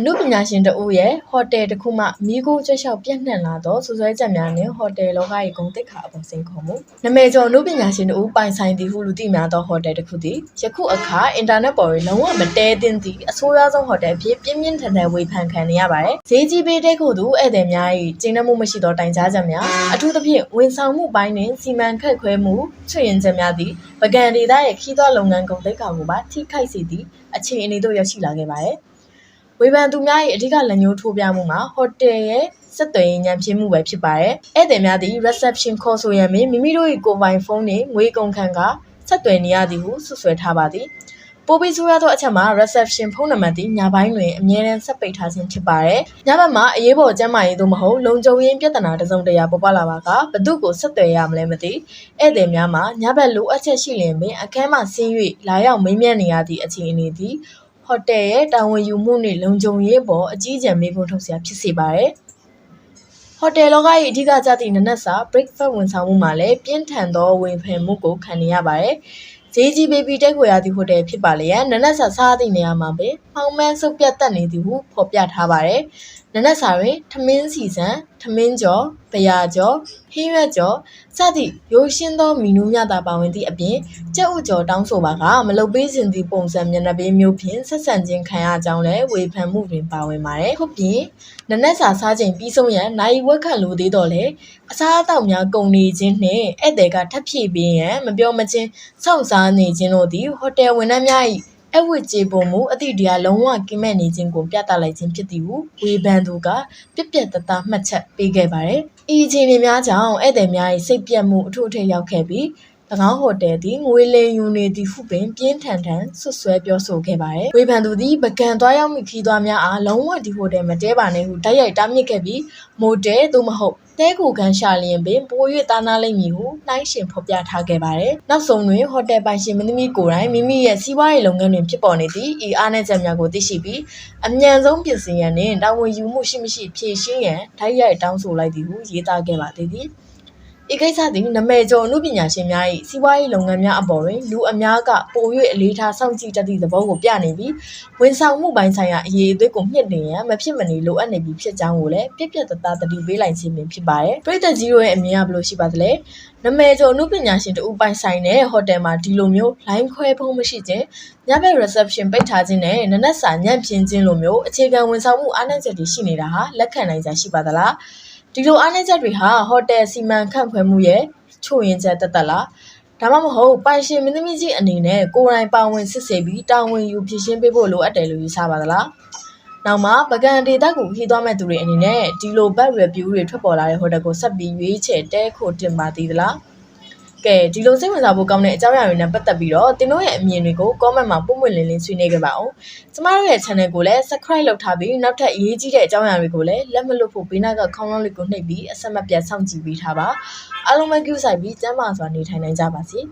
အမှုပညာရှင်တဦးရဲ့ဟိုတယ်တစ်ခုမှမိခိုးကြွက်လျှောက်ပြန့်နှံ့လာသောစူဆွဲချက်များနှင့်ဟိုတယ်လောက၏ဂုဏ်သိက္ခာအပေါ်စိန်ခေါ်မှုနမေကျော်အမှုပညာရှင်တဦးပိုင်ဆိုင်သည်ဟုလူသိများသောဟိုတယ်တစ်ခုသည်ယခုအခါအင်တာနက်ပေါ်တွင်လုံးဝမတဲသင့်သည့်အဆိုးရွားဆုံးဟိုတယ်အဖြစ်ပြင်းပြင်းထန်ထန်ဝေဖန်ခံနေရပါတယ်ဈေးကြီးပေးတဲ့ခုသို့ဧည့်သည်များ၏ကျင်းနှမှုမရှိသောတိုင်ကြားချက်များအထူးသဖြင့်ဝန်ဆောင်မှုပိုင်းတွင်စီမံခန့်ခွဲမှုချွင့်ရင်ချက်များသည့်ပကံဒေသရဲ့ခီးသွွားလုပ်ငန်းဂုဏ်သိက္ခာကိုပါထိခိုက်စေသည့်အခြေအနေသို့ရောက်ရှိလာခဲ့ပါတယ် ဝေဖန်သူများ၏အဓိကလက်ညှိုးထိုးပြမှုမှာဟိုတယ်ရဲ့စက်သွယ်ရေးညံဖြစ်မှုပဲဖြစ်ပါတယ်။ဧည့်သည်များသည် reception ခေါ်ဆိုရန်ပင်မိမိတို့၏ကိုယ်ပိုင်ဖုန်းနှင့်ငွေကုန်ခံကဆက်သွယ်နေရသည်ဟုဆွဆွဲထားပါသည်။ပိုပြီးဆိုရသောအချက်မှာ reception ဖုန်းနံပါတ်သည်ညပိုင်းတွင်အမြဲတမ်းဆက်ပိတ်ထားခြင်းဖြစ်ပါတယ်။ညဘက်မှာအရေးပေါ်ကျန်းမာရေးသို့မဟုတ်လုံခြုံရေးပြဿနာတစ်စုံတစ်ရာပေါ်ပေါက်လာပါကဘသူကိုဆက်သွယ်ရမလဲမသိဧည့်သည်များမှာညဘက်လိုအပ်ချက်ရှိလျင်ပင်အခန်းမှဆင်း၍လာရောက်မေးမြန်းနေရသည့်အခြေအနေသည် ဟိုတယ်ရဲ့တာဝန်ယူမှုနဲ့လုံခြုံရေးပေါ်အကြီးအကျယ်မေးခွန်းထုတ်စရာဖြစ်စေပါတယ်။ဟိုတယ်လောက၏အဓိကကျသည့်နနက်စာ breakfast ဝန်ဆောင်မှုမှာလည်းပြင်းထန်သောဝန်ဖန်မှုကိုခံနေရပါတယ်။ဈေးကြီးပေးပြီးတက်ခွေရသည့်ဟိုတယ်ဖြစ်ပါလျက်နနက်စာစားသည့်နေရာမှာပဲဖောင်းမန်းဆုပ်ပြတ်တက်နေသည်ဟုဖော်ပြထားပါတယ်။ နနက်စာတွင်ထမင်းစီစံထမင်းကျော်၊ဗျာကျော်၊ဟင်းရွက်ကျော်စသည့်ရိုးရှင်းသောမီနူးများသာပါဝင်သည့်အပြင်ကြက်ဥကျော်တောင်းဆိုပါကမလုပ်ပေးစဉ်သည့်ပုံစံမျက်နှာပေးမျိုးဖြင့်ဆက်ဆံခြင်းခံရကြောင်းလည်းဝေဖန်မှုတွင်ပါဝင်ပါတယ်။ဟုတ်ပြင်နနက်စာစားချိန်ပြီးဆုံးရန်နိုင်ဝက်ခန့်လိုသေးတော့လေအစားအသောက်များကုန်နေခြင်းနှင့်ဧည့်သည်ကထပ်ဖြည့်ပေးရန်မပြောမချင်းစောင့်စားနေခြင်းတို့သည်ဟိုတယ်ဝန်ထမ်းများ၏ အဝတ်ကြေပုံမှုအသည့်တရားလုံးဝကင်းမဲ့နေခြင်းကိုပြသလိုက်ခြင်းဖြစ်သည်ဟုဝေဖန်သူကပြက်ပြက်တသားမှတ်ချက်ပေးခဲ့ပါတယ်။ဤအခြေအနေများကြောင့်ဧည့်သည်များ၏စိတ်ပြတ်မှုအထူးအထိပ်ရောက်ခဲ့ပြီး၎င်းဟိုတယ်သည်ငွေလိမ်ယူနေသည်ဟုပင်ပြင်းထန်ထန်ဆွဆွဲပြောဆိုခဲ့ပါတယ်။ဝေဖန်သူသည်ပကံသွားရောက်မိခီးသွားများအားလုံးဝဒီဟိုတယ်မတဲပါနဲ့ဟုတိုက်ရိုက်တားမြစ်ခဲ့ပြီးမိုတယ်သို့မဟုတ် တဲကိုကန်ရှာလျင်ပင်ပို၍တာနာလိမ့်မည်ဟုနှိုင်းရှင်ဖော်ပြထားခဲ့ပါတယ်။နောက်ဆုံးတွင်ဟိုတယ်ပိုင်ရှင်မင်းသမီးကိုယ်တိုင်မိမိရဲ့စီးပွားရေးလုပ်ငန်းတွင်ဖြစ်ပေါ်နေသည့်ဤအားနည်းချက်များကိုသိရှိပြီးအမြန်ဆုံးပြင်ဆင်ရန်နှင့်တာဝန်ယူမှုရှိမရှိဖြည့်ရှင်းရန်ဓာတ်ရိုက်တောင်းဆိုလိုက်သည်ဟုရေးသားခဲ့ပါသေးသည်။ ဤကိစ္စသည်နမဲကျော်အမှုပညာရှင်များ၏စီးပွားရေးလုပ်ငန်းများအပေါ်တွင်လူအများကပို၍အလေးထားစောင့်ကြည့်တတ်သည့်သဘောကိုပြနေပြီးဝန်ဆောင်မှုပိုင်းဆိုင်ရာအရေးအသွေးကိုမြင့်တင်ရန်မဖြစ်မနေလိုအပ်နေပြီဖြစ်ကြောင်းကိုလည်းပြက်ပြက်တသားတတိပေးလိုက်ခြင်းပင်ဖြစ်ပါတယ်။ပြည်သက်ကြီးတို့ရဲ့အမြင်ကဘယ်လိုရှိပါသလဲ။နမဲကျော်အမှုပညာရှင်တို့ပိုင်ဆိုင်တဲ့ဟိုတယ်မှာဒီလိုမျိုး line ခွဲဖုံးမရှိခြင်းညဘက် reception ပိတ်ထားခြင်းနဲ့နနက်စာညံ့ပြင်းခြင်းလိုမျိုးအခြေခံဝန်ဆောင်မှုအားနည်းချက်တွေရှိနေတာဟာလက်ခံနိုင်ကြရှိပါသလား။ ဒီလိုအားနည်းချက်တွေဟာဟိုတယ်စီမံခန့်ခွဲမှုရဲ့ချို့ယွင်းချက်တက်တက်လားဒါမှမဟုတ်ပိုင်ရှင်မင်းသမီးကြီးအနေနဲ့ကိုယ်တိုင်ပါဝင်စစ်ဆေးပြီးတာဝန်ယူဖြည့်ရှင်းပေးဖို့လိုအပ်တယ်လို့ယူဆပါသလားနောက်မှာပကံဒေတာကိုခီးသွားမဲ့သူတွေအနေနဲ့ဒီလို bad review တွေထွက်ပေါ်လာတဲ့ဟိုတယ်ကိုဆက်ပြီးရွေးချယ်တဲခိုတင်ပါသေးသလား ကဲဒီလိုစိတ်ဝင်စားဖို့ကောင်းတဲ့အကြောင်းအရာတွေနဲ့ပတ်သက်ပြီးတော့တင်တို့ရဲ့အမြင်တွေကို comment မှာပုံမှန်လင်းလင်းဆွေးနွေးကြပါအောင်။ကျမတို့ရဲ့ channel ကိုလည်း subscribe လုပ်ထားပြီးနောက်ထပ်အရေးကြီးတဲ့အကြောင်းအရာတွေကိုလည်းလက်မလွတ်ဖို့ဘေးနားကခေါင်းလောင်းလေးကိုနှိပ်ပြီးအဆက်မပြတ်စောင့်ကြည့်ပေးထားပါ။အားလုံးပဲကြိုးစားပြီးကျန်းမာစွာနေထိုင်နိုင်ကြပါစေ။